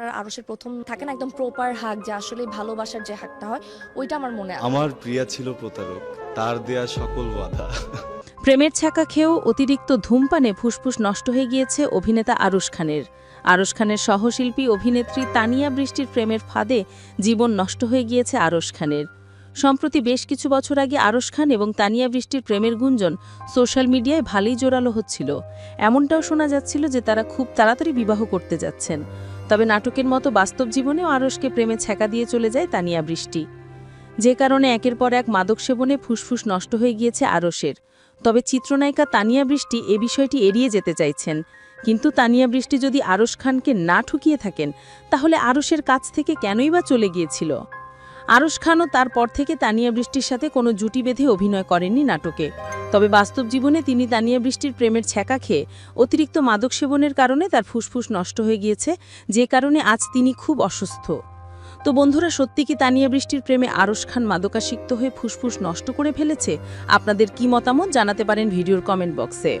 আর আরসের প্রথম থাকে না একদম প্রপার হাক যে আসলে ভালোবাসার যে হাকটা হয় ওইটা আমার মনে আমার প্রিয়া ছিল প্রতারক তার দেয়া সকল বাধা। প্রেমের ছ্যাঁকা খেয়েও অতিরিক্ত ধূমপানে ফুসফুস নষ্ট হয়ে গিয়েছে অভিনেতা আরুশ খানের। আরশ খানের সহশিল্পী অভিনেত্রী তানিয়া বৃষ্টির প্রেমের ফাঁদে জীবন নষ্ট হয়ে গিয়েছে আরশ খানের। সম্প্রতি বেশ কিছু বছর আগে আরশ খান এবং তানিয়া বৃষ্টির প্রেমের গুঞ্জন সোশ্যাল মিডিয়ায় ভালোই জোরালো হচ্ছিল। এমনটাও শোনা যাচ্ছিল যে তারা খুব তাড়াতাড়ি বিবাহ করতে যাচ্ছেন। তবে নাটকের মতো বাস্তব জীবনেও আরশকে প্রেমে ছ্যাঁকা দিয়ে চলে যায় তানিয়া বৃষ্টি। যে কারণে একের পর এক মাদক সেবনে ফুসফুস নষ্ট হয়ে গিয়েছে আরশের। তবে চিত্রনায়িকা তানিয়া বৃষ্টি এ বিষয়টি এড়িয়ে যেতে চাইছেন। কিন্তু তানিয়া বৃষ্টি যদি আরশ খানকে না ঠুকিয়ে থাকেন, তাহলে আরশের কাছ থেকে কেনই বা চলে গিয়েছিল? আরশ খানও তারপর থেকে তানিয়া বৃষ্টির সাথে কোনো জুটি বেঁধে অভিনয় করেননি নাটকে। তবে বাস্তব জীবনে তিনি তানিয়া বৃষ্টির প্রেমের ছ্যাঁকা খেয়ে অতিরিক্ত মাদক সেবনের কারণে তার ফুসফুস নষ্ট হয়ে গিয়েছে, যে কারণে আজ তিনি খুব অসুস্থ। তো বন্ধুরা, সত্যি কি তানিয়া বৃষ্টির প্রেমে আরশ খান মাদকাসিক্ত হয়ে ফুসফুস নষ্ট করে ফেলেছে? আপনাদের কি মতামত জানাতে পারেন ভিডিওর কমেন্ট বক্সে।